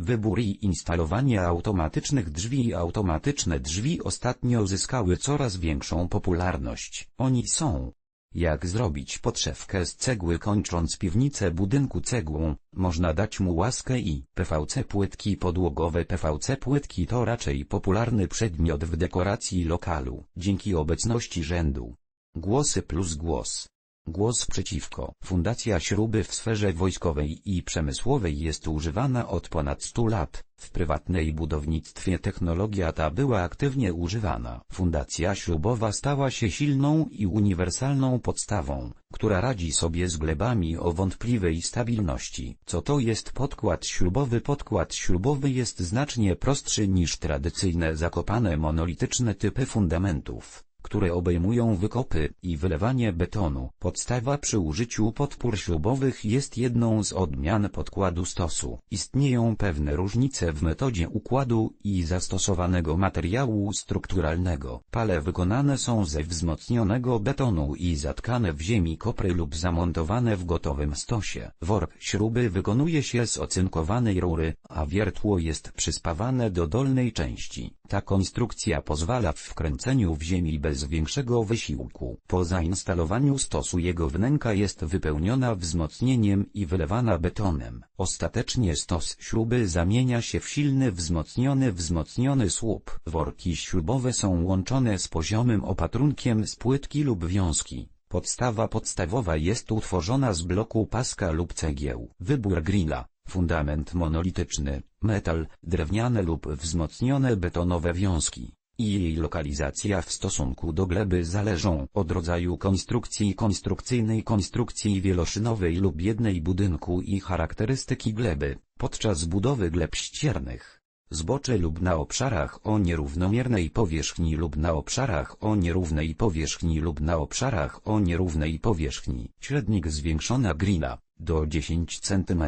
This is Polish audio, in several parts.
Wybór i instalowanie automatycznych drzwi Automatyczne drzwi ostatnio zyskały coraz większą popularność. Oni są jak zrobić podszewkę z cegły kończąc piwnicę budynku cegłą, można dać mu łaskę i PVC płytki podłogowe PVC płytki to raczej popularny przedmiot w dekoracji lokalu, dzięki obecności rzędu. Głosy plus głos. Głos przeciwko. Fundacja śruby w sferze wojskowej i przemysłowej jest używana od ponad 100 lat. W prywatnej budownictwie technologia ta była aktywnie używana. Fundacja śrubowa stała się silną i uniwersalną podstawą, która radzi sobie z glebami o wątpliwej stabilności. Co to jest podkład śrubowy? Podkład śrubowy jest znacznie prostszy niż tradycyjne zakopane monolityczne typy fundamentów które obejmują wykopy i wylewanie betonu. Podstawa przy użyciu podpór śrubowych jest jedną z odmian podkładu stosu. Istnieją pewne różnice w metodzie układu i zastosowanego materiału strukturalnego. Pale wykonane są ze wzmocnionego betonu i zatkane w ziemi kopry lub zamontowane w gotowym stosie. Work śruby wykonuje się z ocynkowanej rury, a wiertło jest przyspawane do dolnej części. Ta konstrukcja pozwala w wkręceniu w ziemi bez większego wysiłku. Po zainstalowaniu stosu jego wnęka jest wypełniona wzmocnieniem i wylewana betonem. Ostatecznie stos śruby zamienia się w silny wzmocniony wzmocniony słup. Worki śrubowe są łączone z poziomym opatrunkiem z płytki lub wiązki. Podstawa podstawowa jest utworzona z bloku paska lub cegieł. Wybór grilla fundament monolityczny, metal, drewniane lub wzmocnione betonowe wiązki i jej lokalizacja w stosunku do gleby zależą od rodzaju konstrukcji konstrukcyjnej konstrukcji wieloszynowej lub jednej budynku i charakterystyki gleby, podczas budowy gleb ściernych. Zbocze lub na obszarach o nierównomiernej powierzchni lub na obszarach o nierównej powierzchni lub na obszarach o nierównej powierzchni. Średnik zwiększona grilla, do 10 cm.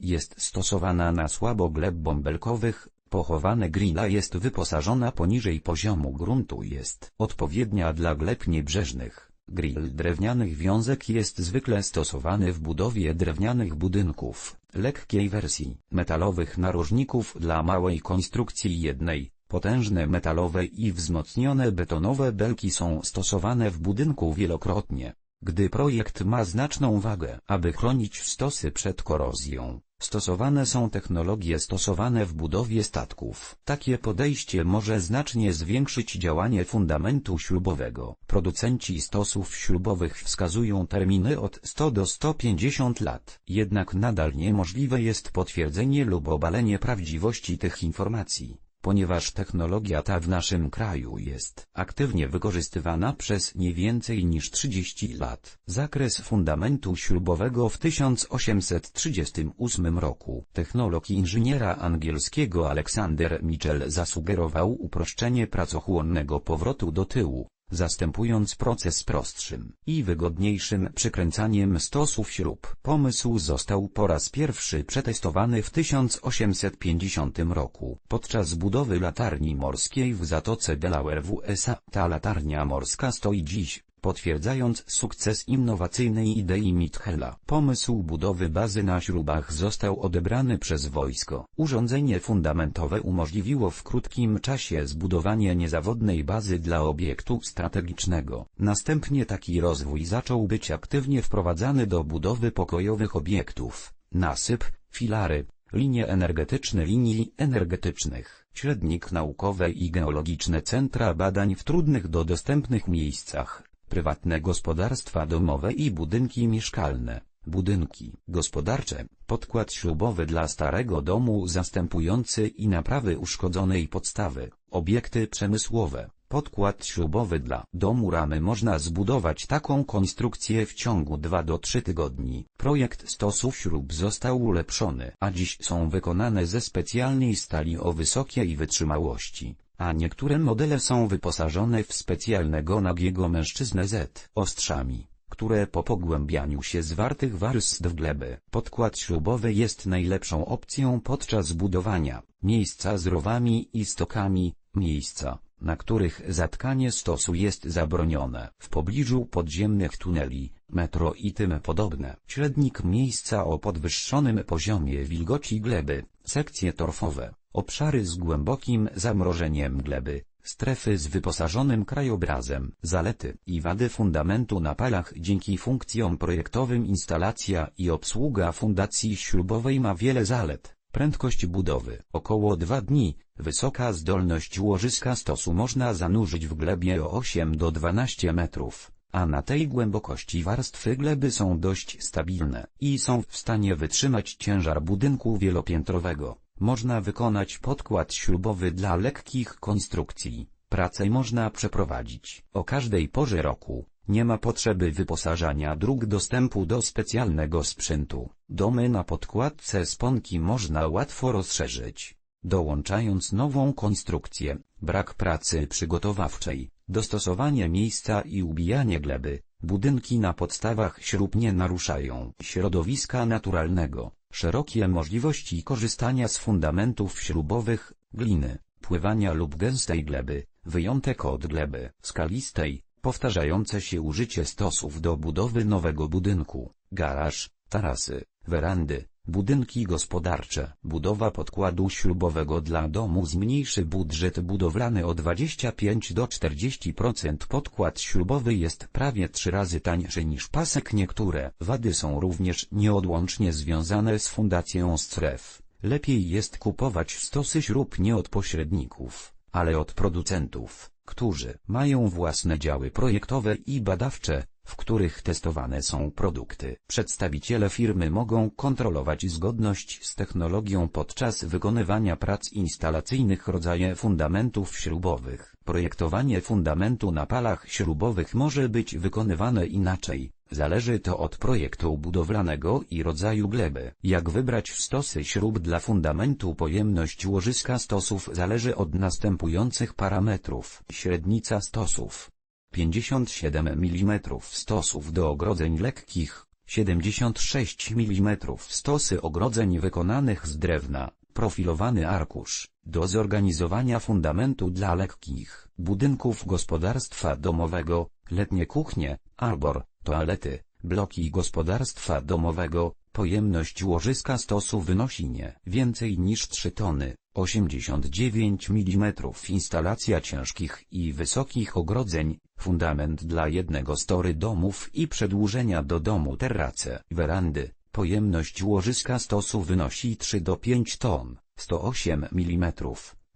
Jest stosowana na słabo gleb bąbelkowych, pochowane grilla jest wyposażona poniżej poziomu gruntu jest odpowiednia dla gleb niebrzeżnych. Grill drewnianych wiązek jest zwykle stosowany w budowie drewnianych budynków, lekkiej wersji, metalowych narożników dla małej konstrukcji jednej, potężne metalowe i wzmocnione betonowe belki są stosowane w budynku wielokrotnie. Gdy projekt ma znaczną wagę, aby chronić stosy przed korozją, Stosowane są technologie stosowane w budowie statków. Takie podejście może znacznie zwiększyć działanie fundamentu śrubowego. Producenci stosów śrubowych wskazują terminy od 100 do 150 lat. Jednak nadal niemożliwe jest potwierdzenie lub obalenie prawdziwości tych informacji ponieważ technologia ta w naszym kraju jest aktywnie wykorzystywana przez nie więcej niż 30 lat. Zakres fundamentu śrubowego w 1838 roku technolog inżyniera angielskiego Alexander Mitchell zasugerował uproszczenie pracochłonnego powrotu do tyłu zastępując proces prostszym i wygodniejszym przykręcaniem stosów śrub. Pomysł został po raz pierwszy przetestowany w 1850 roku podczas budowy latarni morskiej w Zatoce Delaware w USA. Ta latarnia morska stoi dziś potwierdzając sukces innowacyjnej idei Mitchella. Pomysł budowy bazy na śrubach został odebrany przez wojsko. Urządzenie fundamentowe umożliwiło w krótkim czasie zbudowanie niezawodnej bazy dla obiektu strategicznego. Następnie taki rozwój zaczął być aktywnie wprowadzany do budowy pokojowych obiektów. Nasyp, filary, linie energetyczne linii energetycznych, średnik naukowe i geologiczne centra badań w trudnych do dostępnych miejscach, prywatne gospodarstwa domowe i budynki mieszkalne, budynki gospodarcze, podkład śrubowy dla starego domu zastępujący i naprawy uszkodzonej podstawy, obiekty przemysłowe, podkład śrubowy dla domu ramy. Można zbudować taką konstrukcję w ciągu 2 do 3 tygodni. Projekt stosów śrub został ulepszony, a dziś są wykonane ze specjalnej stali o wysokiej wytrzymałości a niektóre modele są wyposażone w specjalnego nagiego mężczyznę z ostrzami, które po pogłębianiu się zwartych warstw w glebę, podkład śrubowy jest najlepszą opcją podczas budowania miejsca z rowami i stokami, miejsca, na których zatkanie stosu jest zabronione. W pobliżu podziemnych tuneli, metro i tym podobne. Średnik miejsca o podwyższonym poziomie wilgoci gleby, sekcje torfowe, obszary z głębokim zamrożeniem gleby, strefy z wyposażonym krajobrazem, zalety i wady fundamentu na palach dzięki funkcjom projektowym instalacja i obsługa fundacji śrubowej ma wiele zalet. Prędkość budowy około 2 dni, wysoka zdolność łożyska stosu można zanurzyć w glebie o 8 do 12 metrów, a na tej głębokości warstwy gleby są dość stabilne i są w stanie wytrzymać ciężar budynku wielopiętrowego. Można wykonać podkład śrubowy dla lekkich konstrukcji. Pracę można przeprowadzić o każdej porze roku. Nie ma potrzeby wyposażania dróg dostępu do specjalnego sprzętu. Domy na podkładce sponki można łatwo rozszerzyć. Dołączając nową konstrukcję, brak pracy przygotowawczej, dostosowanie miejsca i ubijanie gleby, budynki na podstawach śrub nie naruszają środowiska naturalnego. Szerokie możliwości korzystania z fundamentów śrubowych, gliny, pływania lub gęstej gleby, wyjątek od gleby skalistej, powtarzające się użycie stosów do budowy nowego budynku, garaż, tarasy, werandy, budynki gospodarcze. Budowa podkładu śrubowego dla domu zmniejszy budżet budowlany o 25 do 40%. Podkład śrubowy jest prawie trzy razy tańszy niż pasek. Niektóre wady są również nieodłącznie związane z fundacją stref. Lepiej jest kupować stosy śrub nie od pośredników, ale od producentów, którzy mają własne działy projektowe i badawcze, w których testowane są produkty. Przedstawiciele firmy mogą kontrolować zgodność z technologią podczas wykonywania prac instalacyjnych rodzaje fundamentów śrubowych. Projektowanie fundamentu na palach śrubowych może być wykonywane inaczej. Zależy to od projektu budowlanego i rodzaju gleby. Jak wybrać stosy śrub dla fundamentu pojemność łożyska stosów zależy od następujących parametrów. Średnica stosów 57 mm stosów do ogrodzeń lekkich, 76 mm stosy ogrodzeń wykonanych z drewna, profilowany arkusz, do zorganizowania fundamentu dla lekkich, budynków gospodarstwa domowego, letnie kuchnie, arbor, toalety, bloki gospodarstwa domowego, pojemność łożyska stosu wynosi nie więcej niż 3 tony, 89 mm instalacja ciężkich i wysokich ogrodzeń, fundament dla jednego story domów i przedłużenia do domu terrace, werandy, pojemność łożyska stosu wynosi 3 do 5 ton, 108 mm.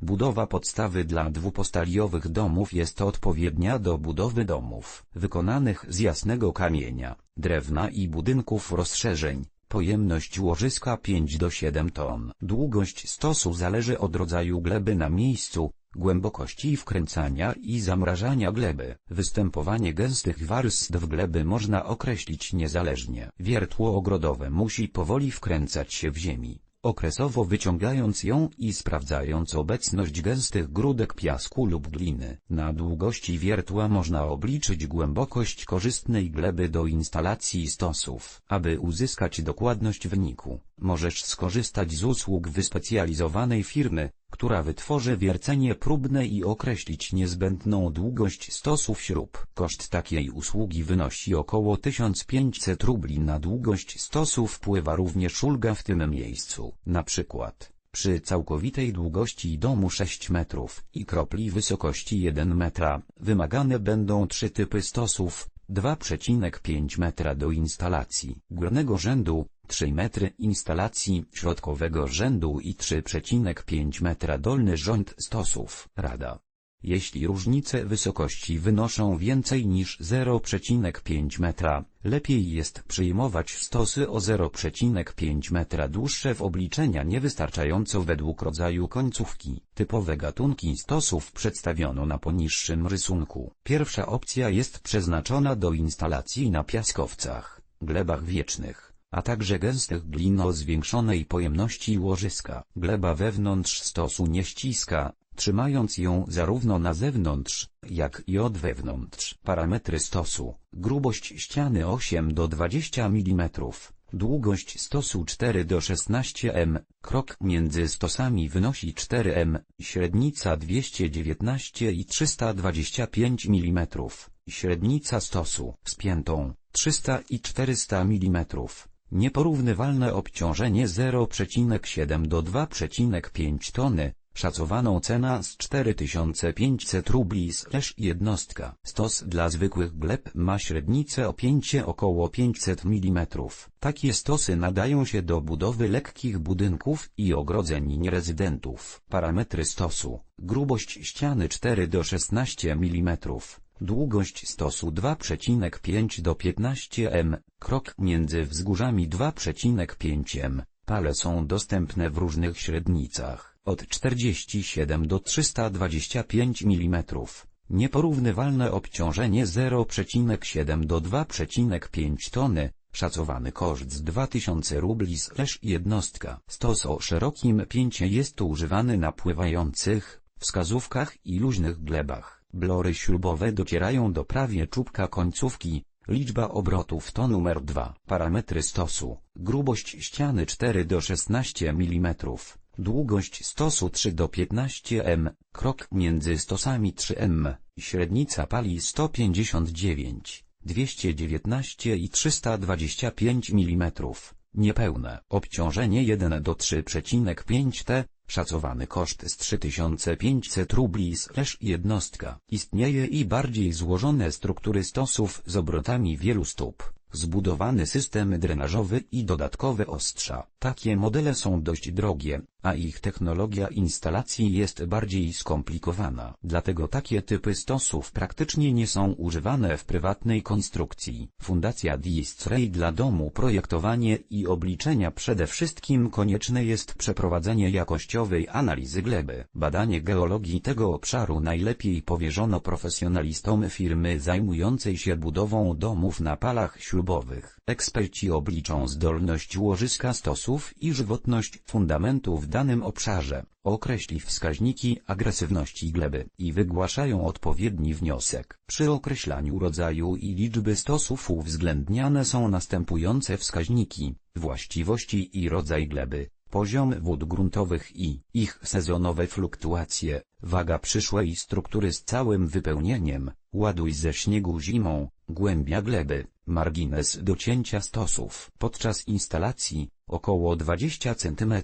Budowa podstawy dla dwupostaliowych domów jest odpowiednia do budowy domów wykonanych z jasnego kamienia, drewna i budynków rozszerzeń. Pojemność łożyska 5 do 7 ton. Długość stosu zależy od rodzaju gleby na miejscu, głębokości wkręcania i zamrażania gleby. Występowanie gęstych warstw gleby można określić niezależnie. Wiertło ogrodowe musi powoli wkręcać się w ziemi okresowo wyciągając ją i sprawdzając obecność gęstych grudek piasku lub gliny. Na długości wiertła można obliczyć głębokość korzystnej gleby do instalacji stosów. Aby uzyskać dokładność wyniku, możesz skorzystać z usług wyspecjalizowanej firmy, która wytworzy wiercenie próbne i określić niezbędną długość stosów śrub. Koszt takiej usługi wynosi około 1500 rubli na długość stosu wpływa również ulga w tym miejscu. Na przykład, przy całkowitej długości domu 6 metrów i kropli wysokości 1 metra, wymagane będą trzy typy stosów, 2,5 metra do instalacji górnego rzędu, 3 metry instalacji środkowego rzędu i 3,5 metra dolny rząd stosów. Rada. Jeśli różnice wysokości wynoszą więcej niż 0,5 metra, lepiej jest przyjmować stosy o 0,5 metra dłuższe w obliczenia niewystarczająco według rodzaju końcówki. Typowe gatunki stosów przedstawiono na poniższym rysunku. Pierwsza opcja jest przeznaczona do instalacji na piaskowcach, glebach wiecznych a także gęstych glin o zwiększonej pojemności łożyska. Gleba wewnątrz stosu nie ściska, trzymając ją zarówno na zewnątrz, jak i od wewnątrz. Parametry stosu, grubość ściany 8 do 20 mm, Długość stosu 4 do 16 m, krok między stosami wynosi 4 m, średnica 219 i 325 mm, średnica stosu. Spiętą. 300 i 400 mm. Nieporównywalne obciążenie 0,7 do 2,5 tony, Szacowaną cena z 4500 rubli slash jednostka. Stos dla zwykłych gleb ma średnicę opięcie około 500 mm. Takie stosy nadają się do budowy lekkich budynków i ogrodzeń nierezydentów. Parametry stosu. Grubość ściany 4 do 16 mm. Długość stosu 2,5 do 15 m. Krok między wzgórzami 2,5 m. Pale są dostępne w różnych średnicach od 47 do 325 mm. Nieporównywalne obciążenie 0,7 do 2,5 tony, szacowany koszt z 2000 rubli slash jednostka. Stos o szerokim pięcie jest używany na pływających, wskazówkach i luźnych glebach. Blory śrubowe docierają do prawie czubka końcówki, Liczba obrotów to numer 2. Parametry stosu. Grubość ściany 4 do 16 mm. Długość stosu 3 do 15 m, krok między stosami 3 m, średnica pali 159, 219 i 325 mm, niepełne obciążenie 1 do 3,5 t, szacowany koszt z 3500 rubli slash jednostka. Istnieje i bardziej złożone struktury stosów z obrotami wielu stóp zbudowany system drenażowy i dodatkowe ostrza. Takie modele są dość drogie, a ich technologia instalacji jest bardziej skomplikowana. Dlatego takie typy stosów praktycznie nie są używane w prywatnej konstrukcji. Fundacja Distray dla domu projektowanie i obliczenia przede wszystkim konieczne jest przeprowadzenie jakościowej analizy gleby. Badanie geologii tego obszaru najlepiej powierzono profesjonalistom firmy zajmującej się budową domów na palach ślubowych. Eksperci obliczą zdolność łożyska stosów i żywotność fundamentu w danym obszarze, określi wskaźniki agresywności gleby i wygłaszają odpowiedni wniosek. Przy określaniu rodzaju i liczby stosów uwzględniane są następujące wskaźniki, właściwości i rodzaj gleby, poziom wód gruntowych i ich sezonowe fluktuacje, waga przyszłej struktury z całym wypełnieniem, ładuj ze śniegu zimą, głębia gleby, margines docięcia stosów. Podczas instalacji, około 20 cm.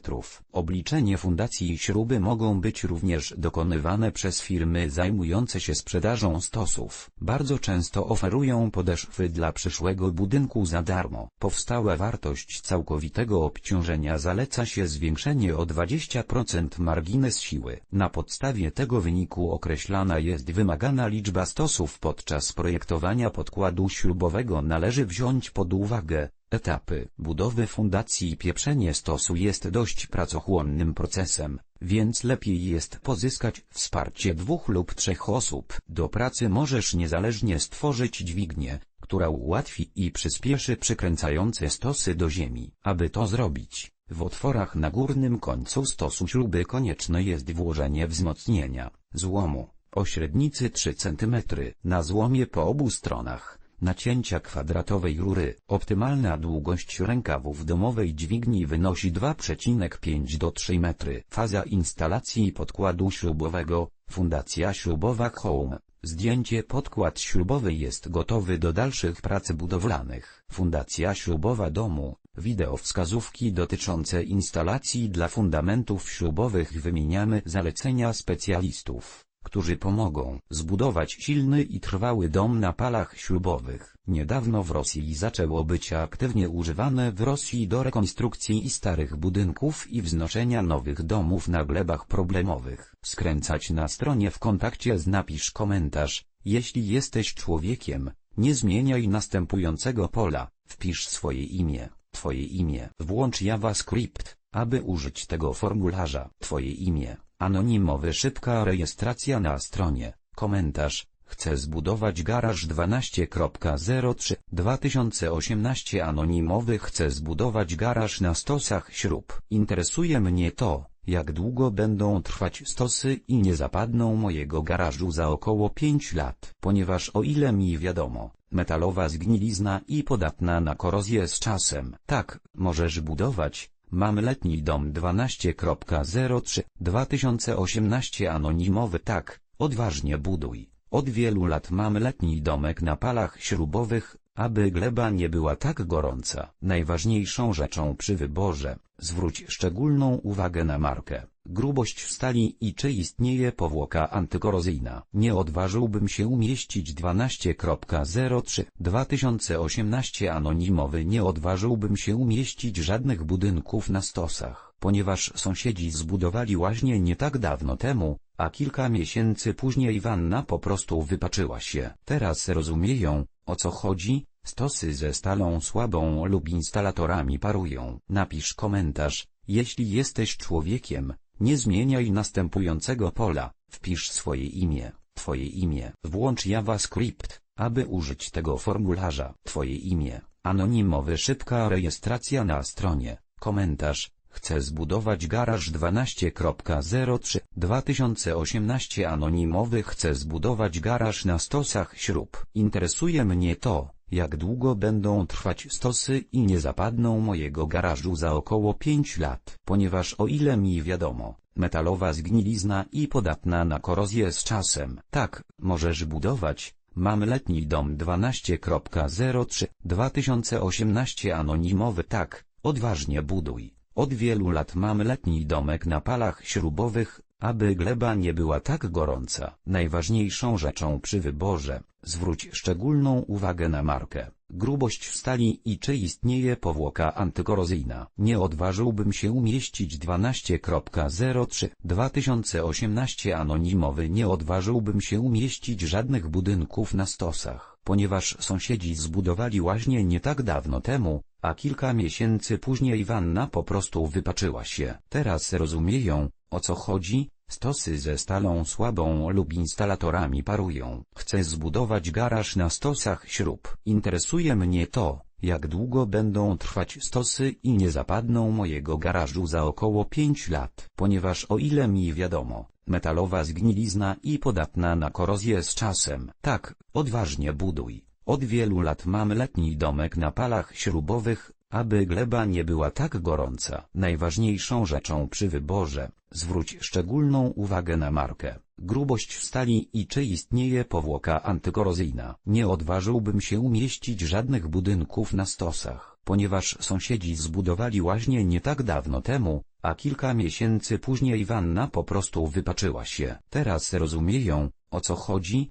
Obliczenie fundacji śruby mogą być również dokonywane przez firmy zajmujące się sprzedażą stosów. Bardzo często oferują podeszwy dla przyszłego budynku za darmo. Powstała wartość całkowitego obciążenia zaleca się zwiększenie o 20% margines siły. Na podstawie tego wyniku określana jest wymagana liczba stosów podczas projektowania podkładu śrubowego należy wziąć pod uwagę, Etapy budowy fundacji i pieprzenie stosu jest dość pracochłonnym procesem, więc lepiej jest pozyskać wsparcie dwóch lub trzech osób. Do pracy możesz niezależnie stworzyć dźwignię, która ułatwi i przyspieszy przykręcające stosy do ziemi. Aby to zrobić, w otworach na górnym końcu stosu śruby konieczne jest włożenie wzmocnienia, złomu, o średnicy 3 cm, na złomie po obu stronach nacięcia kwadratowej rury. Optymalna długość rękawów domowej dźwigni wynosi 2,5 do 3 metry. Faza instalacji podkładu śrubowego, fundacja śrubowa Home. Zdjęcie podkład śrubowy jest gotowy do dalszych prac budowlanych. Fundacja śrubowa domu, wideo wskazówki dotyczące instalacji dla fundamentów śrubowych wymieniamy zalecenia specjalistów którzy pomogą zbudować silny i trwały dom na palach ślubowych. Niedawno w Rosji zaczęło być aktywnie używane w Rosji do rekonstrukcji starych budynków i wznoszenia nowych domów na glebach problemowych. Skręcać na stronie w kontakcie z napisz komentarz, jeśli jesteś człowiekiem, nie zmieniaj następującego pola, wpisz swoje imię, twoje imię. Włącz JavaScript, aby użyć tego formularza, twoje imię Anonimowy szybka rejestracja na stronie. Komentarz. Chcę zbudować garaż 12.03 2018 Anonimowy chcę zbudować garaż na stosach śrub. Interesuje mnie to, jak długo będą trwać stosy i nie zapadną mojego garażu za około 5 lat, ponieważ o ile mi wiadomo, metalowa zgnilizna i podatna na korozję z czasem. Tak, możesz budować, Mam letni dom 12.03 2018 anonimowy tak, odważnie buduj. Od wielu lat mam letni domek na palach śrubowych, aby gleba nie była tak gorąca. Najważniejszą rzeczą przy wyborze, zwróć szczególną uwagę na markę, grubość stali i czy istnieje powłoka antykorozyjna. Nie odważyłbym się umieścić 12.03 2018 anonimowy nie odważyłbym się umieścić żadnych budynków na stosach, ponieważ sąsiedzi zbudowali łaźnie nie tak dawno temu, a kilka miesięcy później wanna po prostu wypaczyła się. Teraz rozumieją, o co chodzi? Stosy ze stalą słabą lub instalatorami parują. Napisz komentarz, jeśli jesteś człowiekiem, nie zmieniaj następującego pola, wpisz swoje imię, twoje imię. Włącz JavaScript, aby użyć tego formularza. Twoje imię, anonimowy szybka rejestracja na stronie, komentarz, Chcę zbudować garaż 12.03 2018 anonimowy. Chcę zbudować garaż na stosach śrub. Interesuje mnie to, jak długo będą trwać stosy i nie zapadną mojego garażu za około 5 lat, ponieważ o ile mi wiadomo, metalowa zgnilizna i podatna na korozję z czasem. Tak, możesz budować, Mam letni dom 12.03 2018 anonimowy tak, odważnie buduj. Od wielu lat mam letni domek na palach śrubowych, aby gleba nie była tak gorąca. Najważniejszą rzeczą przy wyborze, zwróć szczególną uwagę na markę, grubość stali i czy istnieje powłoka antykorozyjna. Nie odważyłbym się umieścić 12.03 2018 anonimowy nie odważyłbym się umieścić żadnych budynków na stosach, ponieważ sąsiedzi zbudowali łaźnie nie tak dawno temu, a kilka miesięcy później wanna po prostu wypaczyła się. Teraz rozumieją, o co chodzi? Stosy ze stalą słabą lub instalatorami parują. Chcę zbudować garaż na stosach śrub. Interesuje mnie to, jak długo będą trwać stosy i nie zapadną mojego garażu za około 5 lat, ponieważ o ile mi wiadomo, metalowa zgnilizna i podatna na korozję z czasem. Tak, odważnie buduj. Od wielu lat mam letni domek na palach śrubowych, aby gleba nie była tak gorąca. Najważniejszą rzeczą przy wyborze, zwróć szczególną uwagę na markę, grubość stali i czy istnieje powłoka antykorozyjna. Nie odważyłbym się umieścić żadnych budynków na stosach, ponieważ sąsiedzi zbudowali łaźnie nie tak dawno temu, a kilka miesięcy później wanna po prostu wypaczyła się. Teraz rozumieją, o co chodzi?